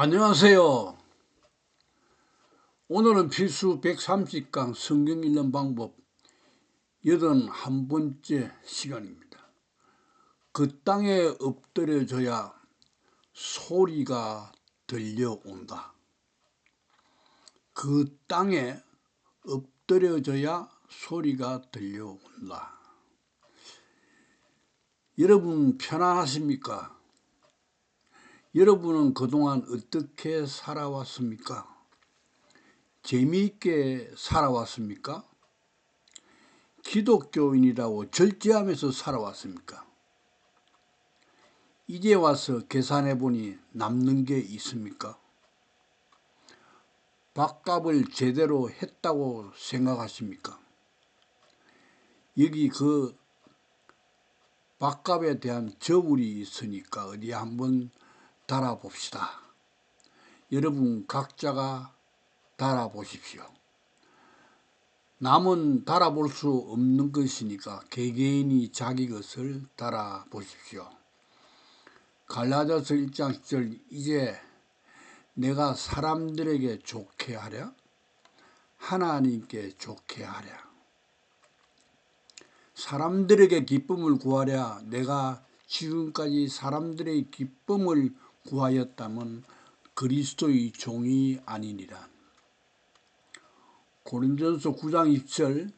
안녕하세요. 오늘은 필수 130강 성경 읽는 방법 81번째 시간입니다. 그 땅에 엎드려져야 소리가 들려온다. 그 땅에 엎드려져야 소리가 들려온다. 여러분 편안하십니까? 여러분은 그동안 어떻게 살아왔습니까? 재미있게 살아왔습니까? 기독교인이라고 절제하면서 살아왔습니까? 이제 와서 계산해 보니 남는 게 있습니까? 밥값을 제대로 했다고 생각하십니까? 여기 그 밥값에 대한 저울이 있으니까 어디 한번 달아봅시다. 여러분 각자가 달아보십시오. 남은 달아볼 수 없는 것이니까 개개인이 자기 것을 달아보십시오. 갈라디아서 1장 10절 이제 내가 사람들에게 좋게 하랴 하나님께 좋게 하랴 사람들에게 기쁨을 구하랴 내가 지금까지 사람들의 기쁨을 구하였다면 그리스도의 종이 아니니라. 고린전서 9장 2절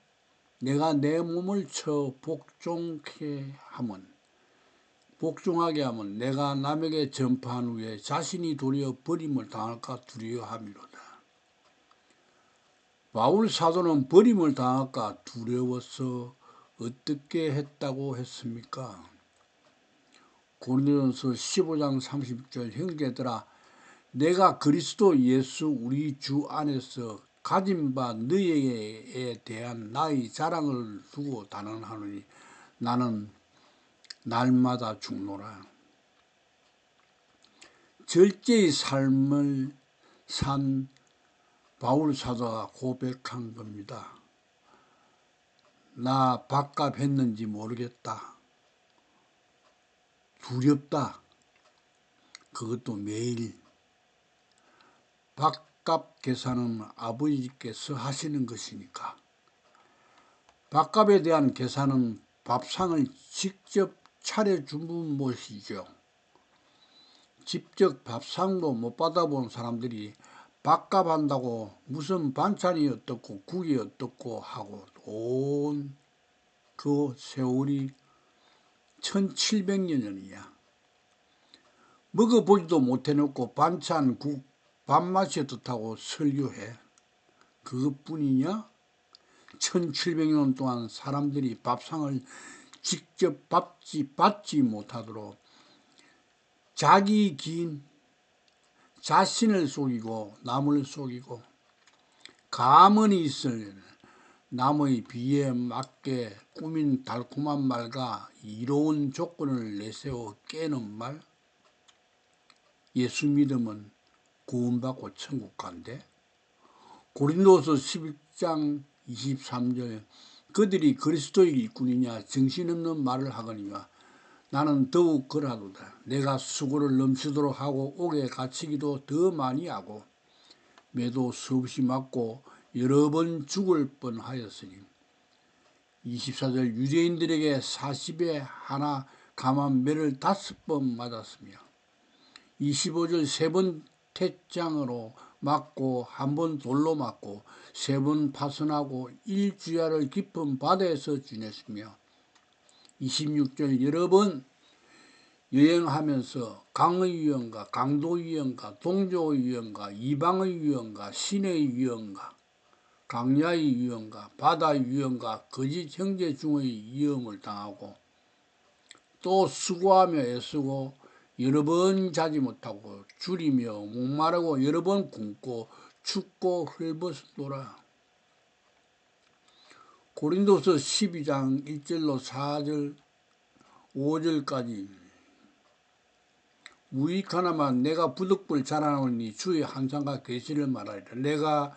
내가 내 몸을 쳐 복종케 하면 복종하게 하면 내가 남에게 전파한 후에 자신이 도리어 버림을 당할까 두려워함이로다. 바울 사도는 버림을 당할까 두려워서 어떻게 했다고 했습니까? 고린도전서 15장 30절 형제들아 내가 그리스도 예수 우리 주 안에서 가진 바 너희에 대한 나의 자랑을 두고 단언하노니 나는 날마다 죽노라. 절제의 삶을 산 바울 사도가 고백한 겁니다. 나 밥값 했는지 모르겠다. 두렵다. 그것도 매일. 밥값 계산은 아버지께서 하시는 것이니까. 밥값에 대한 계산은 밥상을 직접 차려준 것이죠. 직접 밥상도 못 받아본 사람들이 밥값 한다고 무슨 반찬이 어떻고 국이 어떻고 하고 온 그 세월이 1700년이야. 먹어보지도 못해놓고 반찬, 국, 밥맛이 어떻다고 설교해. 그것뿐이냐? 1700년 동안 사람들이 밥상을 직접 받지, 받지 못하도록 자기 긴 자신을 속이고 남을 속이고 가문이 있을 남의 비에 맞게 꾸민 달콤한 말과 이로운 조건을 내세워 깨는 말? 예수 믿으면 구원받고 천국 간대? 고린도서 11장 23절 그들이 그리스도의 일꾼이냐 정신없는 말을 하거니와 나는 더욱 그러하도다. 내가 수고를 넘치도록 하고 옥에 갇히기도 더 많이 하고 매도 수없이 맞고 여러 번 죽을 뻔하였으니 24절 유대인들에게 40에 하나 감한 매를 다섯 번 맞았으며 25절 세 번 태장으로 맞고 한 번 돌로 맞고 세 번 파손하고 일주야를 깊은 바다에서 지냈으며 26절 여러 번 여행하면서 강의 위험과 강도 위험과 동조 위험과 이방의 위험과 신의 위험과 강야의 위험과 바다의 위험과 거짓 형제 중의 위험을 당하고 또 수고하며 애쓰고 여러 번 자지 못하고 줄이며 목마르고 여러 번 굶고 춥고 헐벗노라. 고린도서 12장 1절로 4절 5절까지 무익 하나만 내가 부득불 자라오니 주의 한상과 계시를 말하리라. 내가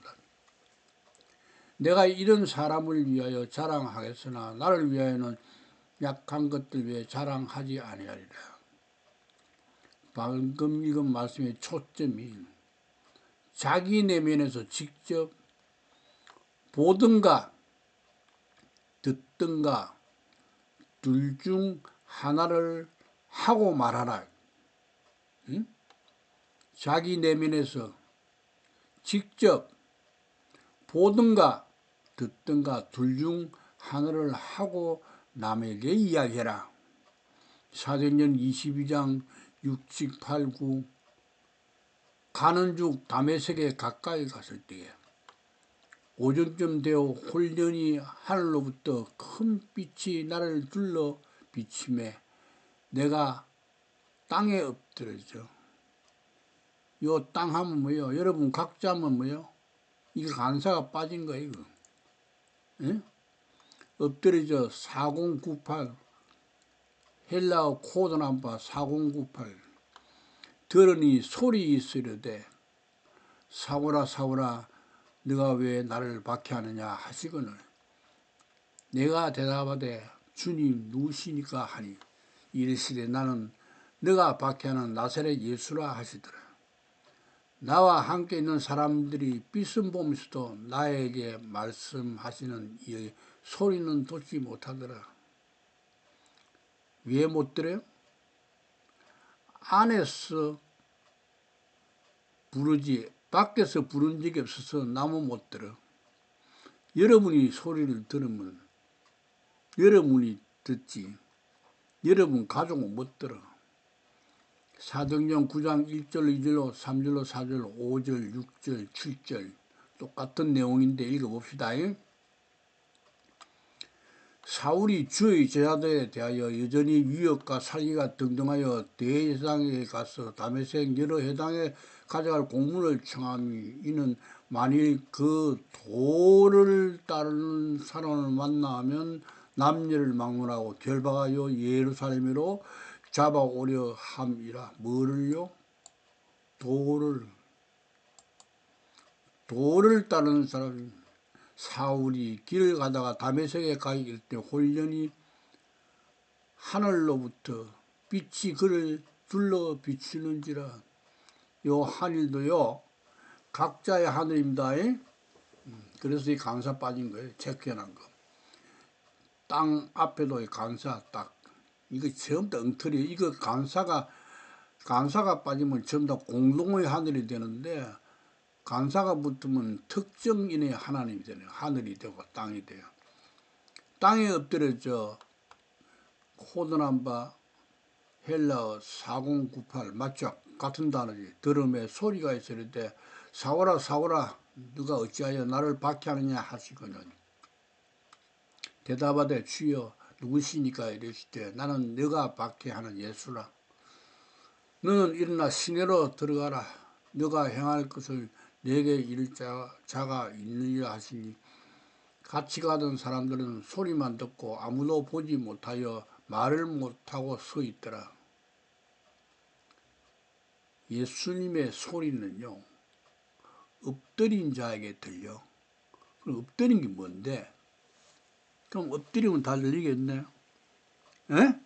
내가 이런 사람을 위하여 자랑하겠으나 나를 위하여는 약한 것들 위해 자랑하지 아니하리라. 방금 읽은 말씀의 초점이 자기 내면에서 직접 보든가 듣든가 둘 중 하나를 하고 말하라. 응? 자기 내면에서 직접 보든가 듣든가 둘 중 하나를 하고 남에게 이야기해라. 사도행전 22장 6, 7, 8, 9 가는 중 담에색에 가까이 갔을 때에 오전쯤 되어 홀련히 하늘로부터 큰 빛이 나를 둘러 비침에 내가 땅에 엎드려져. 요 땅 하면 뭐요? 여러분 각자 하면 뭐요? 이거 간사가 빠진 거야 이거. 예? 엎드려져 4098 헬라어 코드 남바 4098 들으니 소리 있으려되 사오라 사오라 네가 왜 나를 박해하느냐 하시거늘. 내가 대답하되 주님 누구시니까 하니. 이르시되 나는 네가 박해하는 나사렛 예수라 하시더라 나와 함께 있는 사람들이 삐씀 보면서도 나에게 말씀하시는 이 소리는 듣지 못하더라. 왜 못 들어요? 안에서 부르지 밖에서 부른 적이 없어서 나무 못 들어. 여러분이 소리를 들으면 여러분이 듣지. 여러분 가족은 못 들어. 사도행전 9장 1절, 2절로 3절로 4절, 5절, 6절, 7절 똑같은 내용인데 읽어봅시다. 사울이 주의 제자들에 대하여 여전히 위협과 살기가 등등하여 대제사장에 가서 다메섹 여러 회당에 가져갈 공문을 청함이 이는 만일 그 도를 따르는 사람을 만나면 남녀를 막론하고 결박하여 예루살렘으로 잡아오려 함이라 뭐를요? 도를 도를 따르는 사람 사울이 길을 가다가 담에색에 가 있을 때 홀연히 하늘로부터 빛이 그를 둘러 비추는지라 요 하늘도요 각자의 하늘입니다. 음, 그래서 이 강사 빠진 거예요. 체크해놓은 거. 땅 앞에도 강사 딱 이거 다 엉터리. 이거 간사가 간사가 빠지면 전부 다 공동의 하늘이 되는데 간사가 붙으면 특정인의 하나님이 되네요. 하늘이 되고 땅이 돼요. 땅에 엎드려져 코드남바 헬라어 4098 맞죠? 같은 단어지. 들음에 소리가 있을 때 사오라 사오라 누가 어찌하여 나를 박해하느냐 하시거든. 대답하되 주여 누구시니까 이랬을 나는 네가 박해하는 예수라. 너는 일어나 시내로 들어가라. 네가 행할 것을 내게 이를 자, 자가 있느니라 하시니 같이 가던 사람들은 소리만 듣고 아무도 보지 못하여 말을 못하고 서 있더라. 예수님의 소리는요, 엎드린 자에게 들려. 엎드린 게 뭔데? 그럼 엎드리면 다 들리겠네. 에?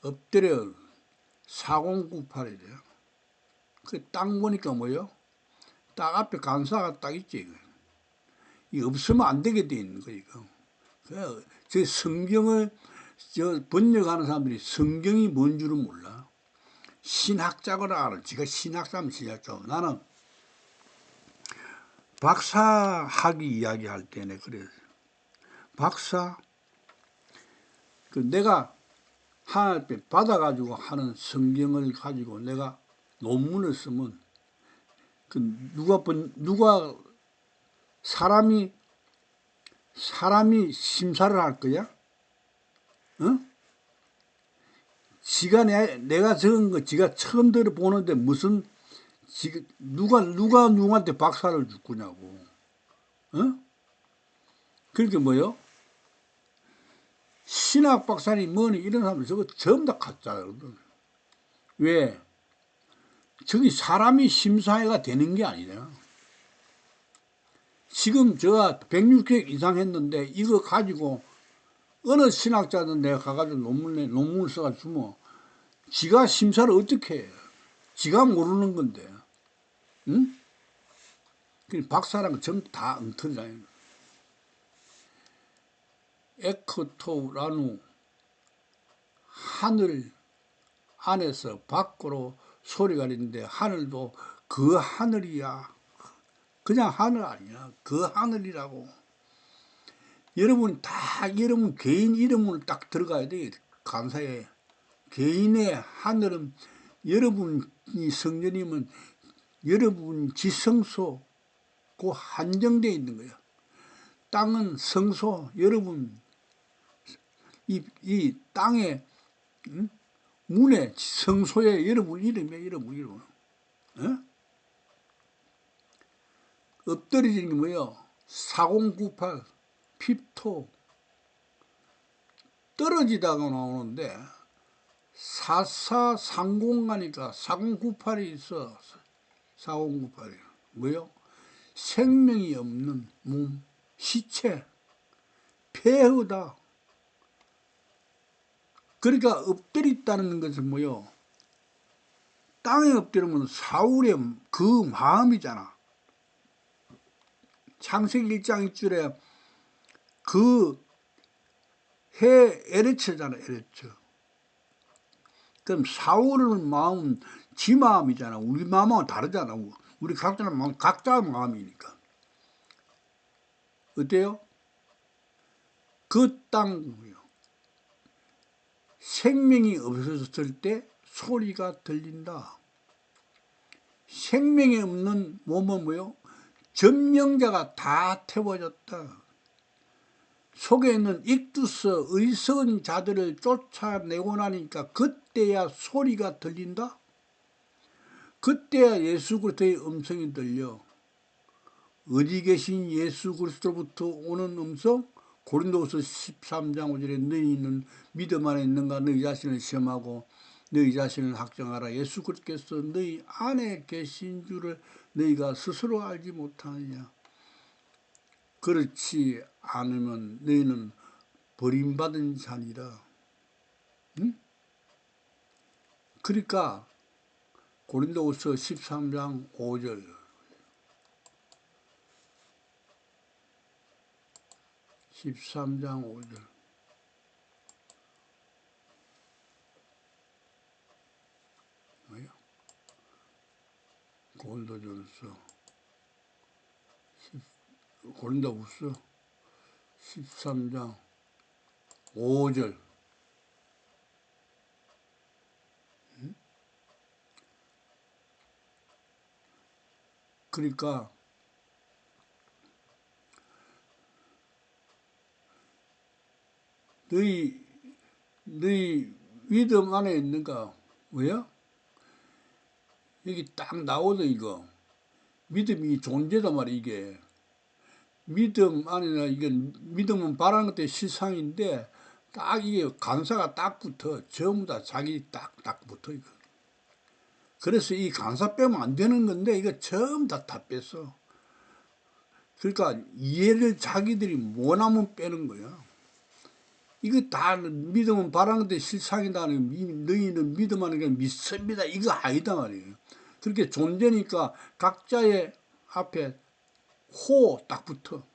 엎드려 4098이 돼요. 그땅 보니까 뭐요? 딱 앞에 간사가 딱 있지. 이거. 이 없으면 안 되게 돼 있는 거 이거. 그, 저 성경을 저 번역하는 사람들이 성경이 뭔 줄은 몰라. 신학자거라 알아. 지가 신학자면 신학자. 나는 박사 학위 이야기할 때는 그래. 박사 그 내가 하나님 받아가지고 하는 성경을 가지고 내가 논문을 쓰면 그 누가 번 누가 사람이 사람이 심사를 할 거야? 어? 지가 내, 내가 적은 거 지가 처음 들어보는데 무슨 지가 누가 누가 누구한테 박사를 주꾸냐고 어? 그렇게 뭐요? 신학 박사니 뭐니 이런 사람 저거 전부 다 가짜거든 왜? 저기 사람이 심사회가 되는 게 아니냐 지금 제가 106회 이상 했는데 이거 가지고 어느 신학자든 내가 가가지고 논문, 내 논문을 써가 주면 지가 심사를 어떻게 해? 지가 모르는 건데. 응? 그 박사랑 전부 다 엉터리잖아요. 에크토라누 하늘 안에서 밖으로 소리가 있는데 하늘도 그 하늘이야. 그냥 하늘 아니야. 그 하늘이라고. 여러분 다 여러분 개인 이름을 딱 들어가야 돼. 감사에. 개인의 하늘은 여러분이 성전이면 여러분 지성소 그 한정되어 있는 거야. 땅은 성소 여러분 이, 이 땅에 응? 문에 성소에 여러분 이름이야 여러분 이름. 어? 엎드려지는 게 뭐예요? 4098 핍토 떨어지다가 나오는데 4430 가니까 4098이 있어 4098이 뭐요? 생명이 없는 몸 시체 폐허다 그러니까 엎드렸다는 것은 뭐요? 땅에 엎드리면 사울의 그 마음이잖아 창세기 1장 1줄에 그 해 에레츠잖아 에레츠 그럼 사울의 마음은 지 마음이잖아 우리 마음하고 다르잖아 우리 각자는 마음 각자 마음이니까 어때요? 그 땅 생명이 없어졌을 때 소리가 들린다 생명이 없는 몸은 뭐요? 점령자가 다 태워졌다. 속에 있는 익두스 의석은 자들을 쫓아내고 나니까 그때야 소리가 들린다. 그때야 예수 그리스도의 음성이 들려. 어디 계신 예수 그리스도로부터 오는 음성? 고린도서 13장 5절에 너희는 믿음 안에 있는가 너희 자신을 시험하고 너희 자신을 확정하라. 예수 그리스도께서 너희 안에 계신 줄을 너희가 스스로 알지 못하느냐. 그렇지 않으면 너희는 버림받은 자니라. 응? 그러니까 고린도후서 13장 5절. 13장 5절. 고린도전서 고린도후서 13장 5절 그러니까 너희 너희 믿음 안에 있는가? 왜요? 여기 딱 나오죠 이거. 믿음이 존재단 말이야 이게. 믿음 아니라 이게 믿음은 바라는 것도 실상인데 딱 이게 간사가 딱 붙어. 전부 다 자기 딱 딱 붙어 이거 그래서 이 간사 빼면 안 되는 건데 이거 전부 다다 뺐어 그러니까 이해를 자기들이 못하면 빼는 거야. 이거 다 믿음은 바라는 것도 실상이다는 너희는 믿음하는 게 믿습니다. 이거 아니다 말이에요. 그렇게 존재니까 각자의 앞에 호 딱 붙어.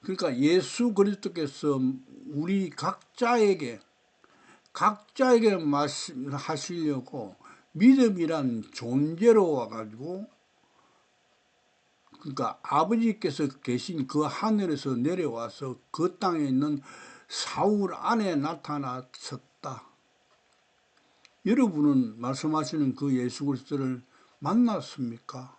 그러니까 예수 그리스도께서 우리 각자에게 각자에게 말씀하시려고 믿음이란 존재로 와가지고 그러니까 아버지께서 계신 그 하늘에서 내려와서 그 땅에 있는 사울 안에 나타났었다. 여러분은 말씀하시는 그 예수 그리스도를 만났습니까?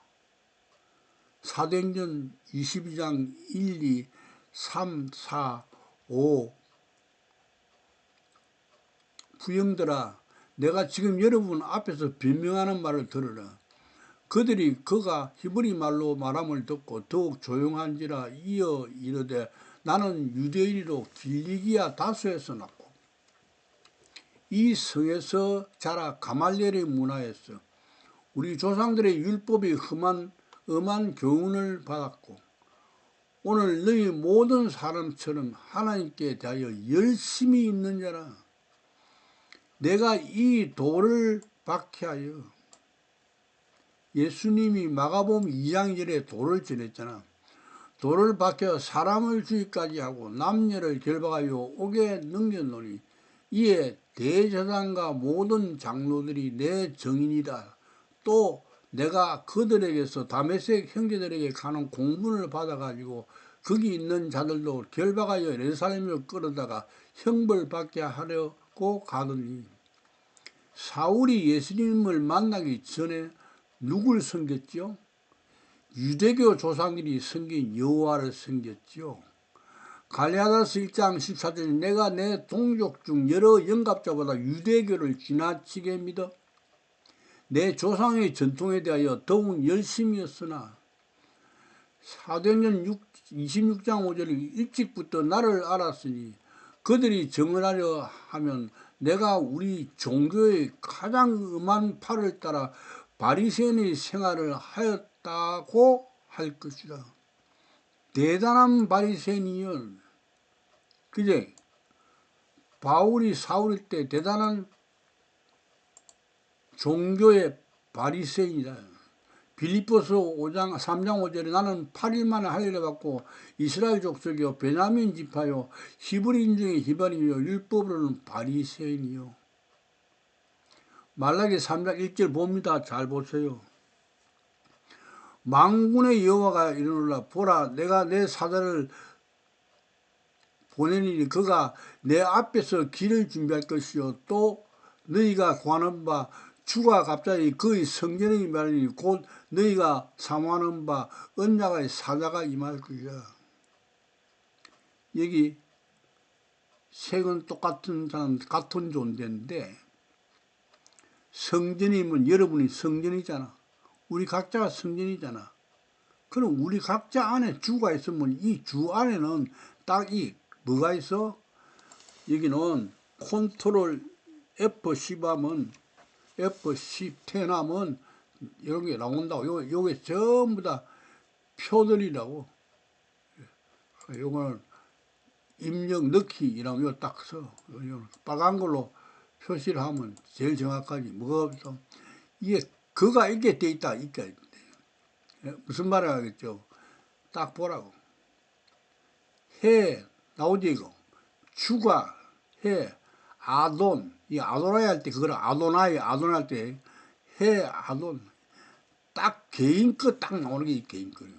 사도행전 22장 1, 2, 3, 4, 5 부영들아 내가 지금 여러분 앞에서 변명하는 말을 들으라. 그들이 그가 히브리 말로 말함을 듣고 더욱 조용한지라 이어 이르되 나는 유대인으로 길리기아 다수에서 났고 이 성에서 자라 가말리엘의 문화에서 우리 조상들의 율법이 험한 엄한 교훈을 받았고 오늘 너희 모든 사람처럼 하나님께 대하여 열심히 있는 자라 내가 이 돌을 박해하여 예수님이 마가복음 2장 절에 돌을 전했잖아. 돌을 박혀 사람을 주의까지 하고 남녀를 결박하여 옥에 넘겼노니 이에 대제사장과 모든 장로들이 내 정인이라 또 내가 그들에게서 다메섹 형제들에게 가는 공문을 받아가지고 거기 있는 자들도 결박하여 예루살렘을 끌어다가 형벌받게 하려 고 가더니 사울이 예수님을 만나기 전에 누굴 섬겼죠? 유대교 조상들이 섬긴 여호와를 섬겼죠. 갈리아다스 1장 14절에 내가 내 동족 중 여러 영갑자보다 유대교를 지나치게 믿어 내 조상의 전통에 대하여 더욱 열심이었으나 사도행전 26장 5절 일찍부터 나를 알았으니 그들이 정언하려 하면 내가 우리 종교의 가장 음한 팔을 따라 바리새인의 생활을 하였다고 할 것이다. 대단한 바리새인이여. 그제 바울이 사울일 때 대단한 종교의 바리새인이다. 빌립보서 5장 3장 5절에 나는 8일 만에 할례를 받고 이스라엘 족속이요 베냐민 지파요 히브리인 중에 히바리요 율법으로는 바리새인이요 말라기 3장 1절 봅니다. 잘 보세요. 망군의 여호와가 이르노라 보라 내가 내 사자를 보내니 그가 내 앞에서 길을 준비할 것이요 또 너희가 구하는 바 주가 갑자기 그의 성전의 말이니 곧 너희가 사모하는 바 언약의 사자가 임할 것이다. 여기 색은 똑같은 사람 같은 존재인데 성전이면 여러분이 성전이잖아. 우리 각자가 성전이잖아. 그럼 우리 각자 안에 주가 있으면 이 주 안에는 딱 이 뭐가 있어? 여기는 컨트롤 F10 하면 F10 10 하면 이런 게 나온다고. 요, 요게 전부 다 표들이라고. 요거는 입력 넣기 이라고 요딱 써. 빨간 걸로 표시를 하면 제일 정확하지. 뭐가 없어. 이게 그가 있게 돼 있다. 있게 돼. 무슨 말을 하겠죠? 딱 보라고. 해 나오지 이거. 주가 해 아돈 이 아도나이 할 때 그걸 아도나이 아도나이 할때 해 아돈 딱 개인 거딱 나오는 게 개인 거예요.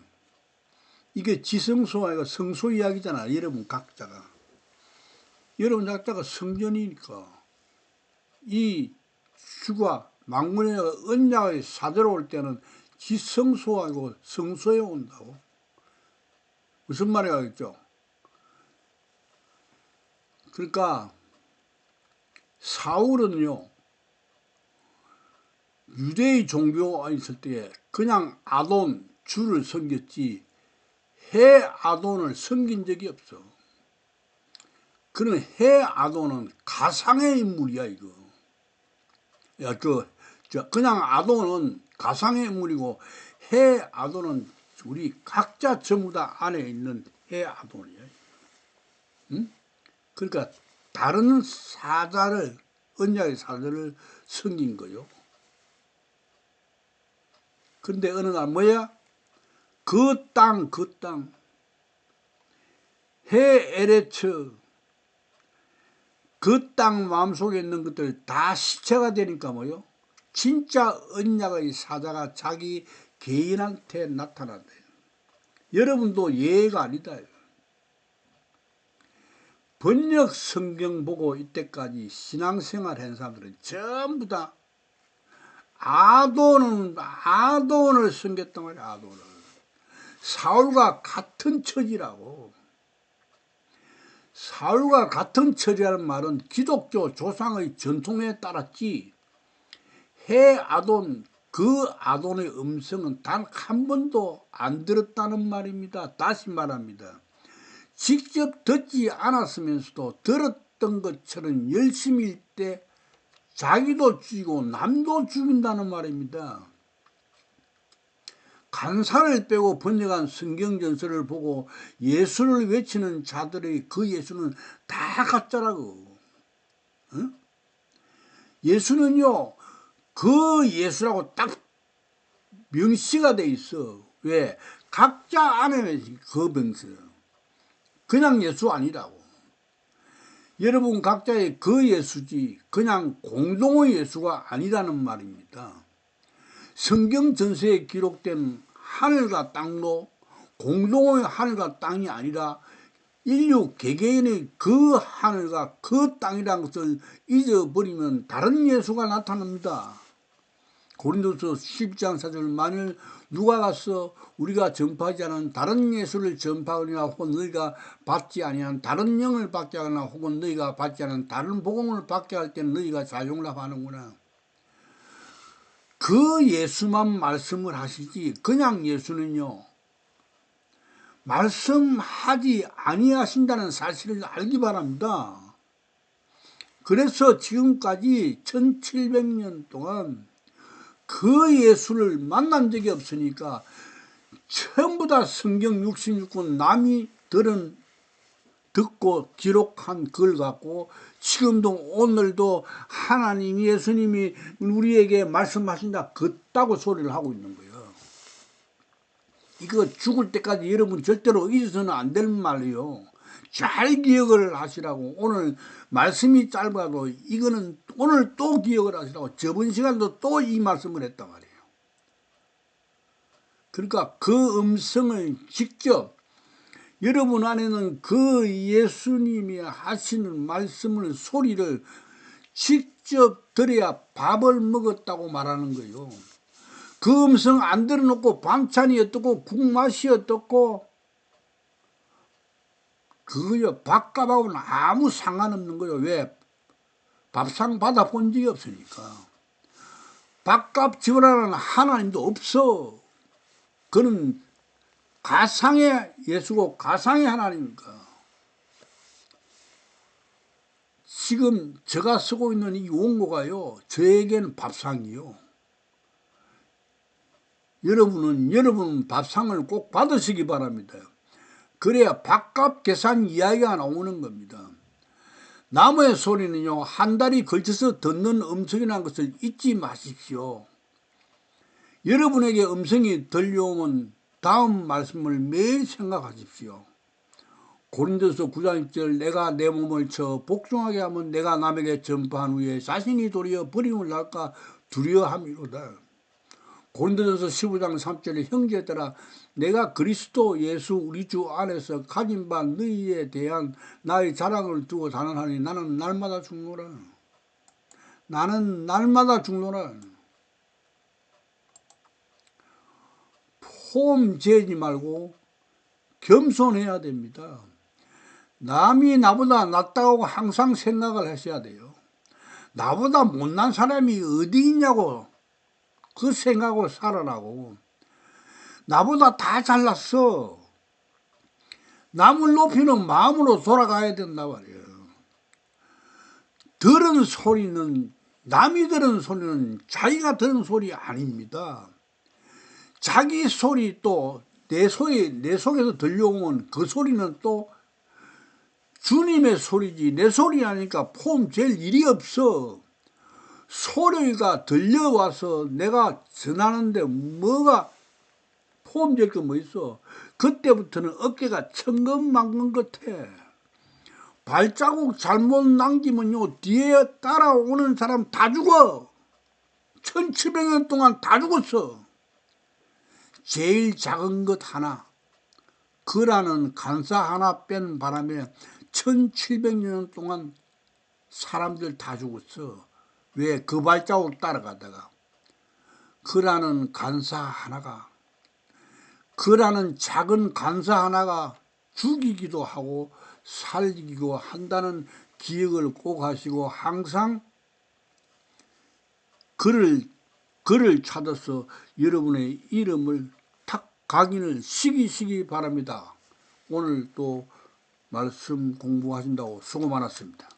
이게 지성소와 성소 이야기잖아. 여러분 각자가. 여러분 각자가 성전이니까. 이 주가 망군의 언약의 사대로 올 때는 지성소하고 성소에 온다고. 무슨 말이 겠죠 그러니까 사울은요 유대의 종교가 있을 때 그냥 아돈 주를 섬겼지 해 아돈을 섬긴 적이 없어. 그런 해 아돈은 가상의 인물이야 이거. 야, 그, 저, 그냥 아도는 가상의 인물이고, 해 아도는 우리 각자 전부 다 안에 있는 해 아도이야. 응? 그러니까 다른 사자를, 언약의 사자를 섬긴 거요. 근데 어느 날 뭐야? 그 땅, 그 땅. 해 에레츠 그 땅 마음속에 있는 것들 다 시체가 되니까 뭐요? 진짜 언약의 사자가 자기 개인한테 나타난다. 여러분도 예가 아니다. 번역 성경 보고 이때까지 신앙생활 한 사람들은 전부 다 아돈은 아돈을 섬겼단 말이야 아돈을 사울과 같은 처지라고. 사울과 같은 처지라는 말은 기독교 조상의 전통에 따랐지 해 아돈 그 아돈의 음성은 단 한 번도 안 들었다는 말입니다. 다시 말합니다. 직접 듣지 않았으면서도 들었던 것처럼 열심히 일 때 자기도 죽이고 남도 죽인다는 말입니다. 간사를 빼고 번역한 성경 전설을 보고 예수를 외치는 자들의 그 예수는 다 가짜라고. 응? 예수는요, 그 예수라고 딱 명시가 돼 있어. 왜? 각자 안에는 그 명시. 그냥 예수 아니라고. 여러분 각자의 그 예수지 그냥 공동의 예수가 아니라는 말입니다. 성경 전세에 기록된 하늘과 땅도 공동의 하늘과 땅이 아니라 인류 개개인의 그 하늘과 그 땅이라는 것을 잊어버리면 다른 예수가 나타납니다. 고린도서 12장 4절 만일 누가 가서 우리가 전파하지 않은 다른 예수를 전파하거나 혹은 너희가 받지 아니한 다른 영을 받게 하거나 혹은 너희가 받지 않은 다른 복음을 받게 할 때는 너희가 자용납하는구나. 그 예수만 말씀을 하시지 그냥 예수는요. 말씀하지 아니하신다는 사실을 알기 바랍니다. 그래서 지금까지 1700년 동안 그 예수를 만난 적이 없으니까 전부 다 성경 66권 남이 들은 듣고 기록한 글 갖고 지금도 오늘도 하나님 예수님이 우리에게 말씀하신다 그따고 소리를 하고 있는 거예요. 이거 죽을 때까지 여러분 절대로 잊어서는 안 될 말이요. 잘 기억을 하시라고 오늘 말씀이 짧아도 이거는 오늘 또 기억을 하시라고 저번 시간도 또 이 말씀을 했단 말이에요. 그러니까 그 음성을 직접 여러분 안에는 그 예수님이 하시는 말씀을 소리를 직접 들어야 밥을 먹었다고 말하는 거예요. 그 음성 안 들어놓고 반찬이 어떻고 국맛이 어떻고 그거요 밥값하고는 아무 상관없는 거예요. 왜? 밥상 받아본 적이 없으니까. 밥값 지원하는 하나님도 없어. 그는 가상의 예수고 가상의 하나님이니까. 지금 제가 쓰고 있는 이 원고가요. 저에게는 밥상이요. 여러분은 여러분 밥상을 꼭 받으시기 바랍니다. 그래야 밥값 계산 이야기가 나오는 겁니다. 나무의 소리는요 한 달이 걸쳐서 듣는 음성이라는 것을 잊지 마십시오. 여러분에게 음성이 들려오면 다음 말씀을 매일 생각하십시오. 고린도서 9장 1절 내가 내 몸을 쳐 복종하게 하면 내가 남에게 전파한 후에 자신이 도리어 버림을 할까 두려워함이로다. 고린도전서 15장 3절에 형제들아 내가 그리스도 예수 우리 주 안에서 가진 바 너희에 대한 나의 자랑을 두고 자랑하니 나는 날마다 죽노라. 나는 날마다 죽노라. 폼 재지 말고 겸손해야 됩니다. 남이 나보다 낫다고 항상 생각을 하셔야 돼요. 나보다 못난 사람이 어디 있냐고 그 생각으로 살아라고. 나보다 다 잘났어. 남을 높이는 마음으로 돌아가야 된다 말이에요. 들은 소리는 남이 들은 소리는 자기가 들은 소리 아닙니다. 자기 소리 또 내 소리 내 속에서 들려오면 그 소리는 또 주님의 소리지 내 소리 하니까 폼 잴 일이 없어. 소리가 들려와서 내가 전하는데 뭐가 포함될 게 뭐 있어. 그때부터는 어깨가 천근만근 같아. 발자국 잘못 남기면요 뒤에 따라오는 사람 다 죽어. 1700년 동안 다 죽었어. 제일 작은 것 하나 그라는 간사 하나 뺀 바람에 1700년 동안 사람들 다 죽었어. 왜 그 발자국 따라가다가 그라는 간사 하나가 그라는 작은 간사 하나가 죽이기도 하고 살리기도 한다는 기억을 꼭 하시고 항상 그를 그를 찾아서 여러분의 이름을 탁 각인을 시키시기 바랍니다. 오늘 또 말씀 공부하신다고 수고 많았습니다.